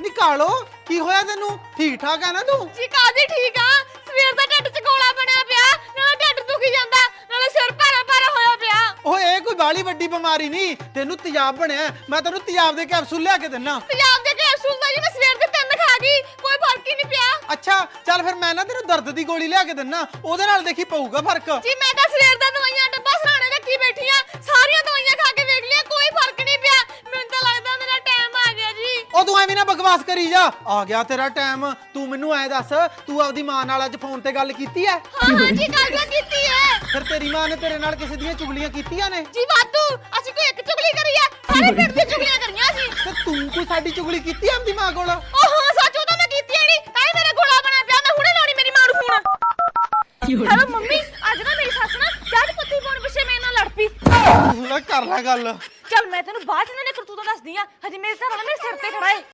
ਨਿਕਾਲੋ। ਕੀ ਹੋਇਆ ਤੈਨੂੰ? ਠੀਕ ਠਾਕ ਆ ਨਾ ਤੂੰ? ਜੀ ਕਾਦੀ ਠੀਕ ਆ? ਸਵੇਰ ਦਾ ਢਿੱਡ ਚ ਗੋਲਾ ਬਣਿਆ ਪਿਆ ਨਾਲੇ ਢਿੱਡ ਦੁਖੀ ਜਾਂਦਾ ਨਾਲੇ ਸਿਰ ਭਾਰਾ ਭਾਰਾ ਹੋਇਆ ਪਿਆ। ਓਏ ਇਹ ਕੋਈ ਬਾਲੀ ਵੱਡੀ ਬਿਮਾਰੀ ਨਹੀਂ। ਤੈਨੂੰ ਤੇਜ਼ਾਬ ਬਣਿਆ। ਮੈਂ ਤੈਨੂੰ ਤੇਜ਼ਾਬ ਦੇ ਕੈਪਸੂਲ ਲਿਆ ਕੇ ਦਿੰਨਾ। ਪੰਜਾਬ ਦੇ ਕੈਪਸੂਲ ਦਾ ਜੀ ਮੈਂ ਸਵੇਰ ਦੇ ਤਿੰਨ ਖਾ ਗਈ ਕੋਈ ਫ਼ਰਕ ਹੀ ਨਹੀਂ ਪਿਆ। ਅੱਛਾ ਚੱਲ ਫਿਰ ਮੈਂ ਨਾ ਤੈਨੂੰ ਦਰਦ ਦੀ ਗੋਲੀ ਲਿਆ ਕੇ ਦਿੰਨਾ। ਉਹਦੇ ਨਾਲ ਦੇਖੀ ਪਊਗਾ ਫ਼ਰਕ। ਜੀ ਮੈਂ ਤਾਂ ਸਵੇਰ ਦਾ ਦਵਾਈਆਂ ਡੱਬਾ ਐਵੇਂ ਨਾ ਬਕਵਾਸ ਕਰੀ ਜਾ। ਆ ਗਿਆ ਤੇਰਾ ਟਾਈਮ। ਤੂੰ ਮੈਨੂੰ ਐ ਦੱਸ ਤੂੰ ਆਪਦੀ ਮਾਂ ਨਾਲ ਅੱਜ ਫੋਨ ਤੇ ਗੱਲ ਕੀਤੀ ਐ? ਹਾਂ ਹਾਂ ਜੀ ਗੱਲ ਤਾਂ ਕੀਤੀ ਹੈ ਫਿਰ ਤੇਰੀ ਮਾਂ ਨੇ ਤੇਰੇ ਨਾਲ ਕਿਸੇ ਦੀਆਂ ਚੁਗਲੀਆਂ ਕੀਤੀਆਂ ਨੇ? ਜੀ ਵਾਧੂ। ਅਸੀਂ ਕੋਈ ਇੱਕ ਚੁਗਲੀ ਕਰੀ ਆ ਸਾਰੇ ਪਿੰਡ ਦੀ ਚੁਗਲੀਆਂ ਕਰੀਆਂ ਸੀ। ਤੇ ਤੂੰ ਕੋਈ ਸਾਡੀ ਚੁਗਲੀ ਕੀਤੀ ਆਪਦੀ ਮਾਂ ਕੋਲ? ਉਹ ਹਾਂ ਸੱਚ ਉਹ ਤਾਂ ਮੈਂ ਕੀਤੀ ਨਹੀਂ ਤਾਂ ਹੀ ਮੇਰਾ ਗੋਲਾ ਬਣਿਆ ਪਿਆ। ਮੈਂ ਹੁਣੇ ਲਾਉਣੀ ਮੇਰੀ ਮਾਂ ਨੂੰ ਫੋਨ। ਹੈਲੋ ਮੰਮੀ ਅੱਜ ਨਾ ਮੇਰੀ ਸੱਸ ਨਾ ਜੱਜ ਪੱਤੀ ਪਾਉਣ ਪਿੱਛੇ ਮੇਰੇ ਨਾਲ ਲੜ ਪਈ। ਲੈ ਕਰ ਲੈ ਗੱਲ। ਚੱਲ ਮੈਂ ਤੈਨੂੰ ਬਾਅਦ ਚ ਇਹਨਾਂ ਨੇ ਕਰਤੂਤਾ ਦੱਸਦੀ ਆ। ਹਜੇ ਮੇਰੇ ਘਰ ਵਾਲਾ ਮੇਰੇ ਸਿਰ ਤੇ ਖੜਾ ਏ।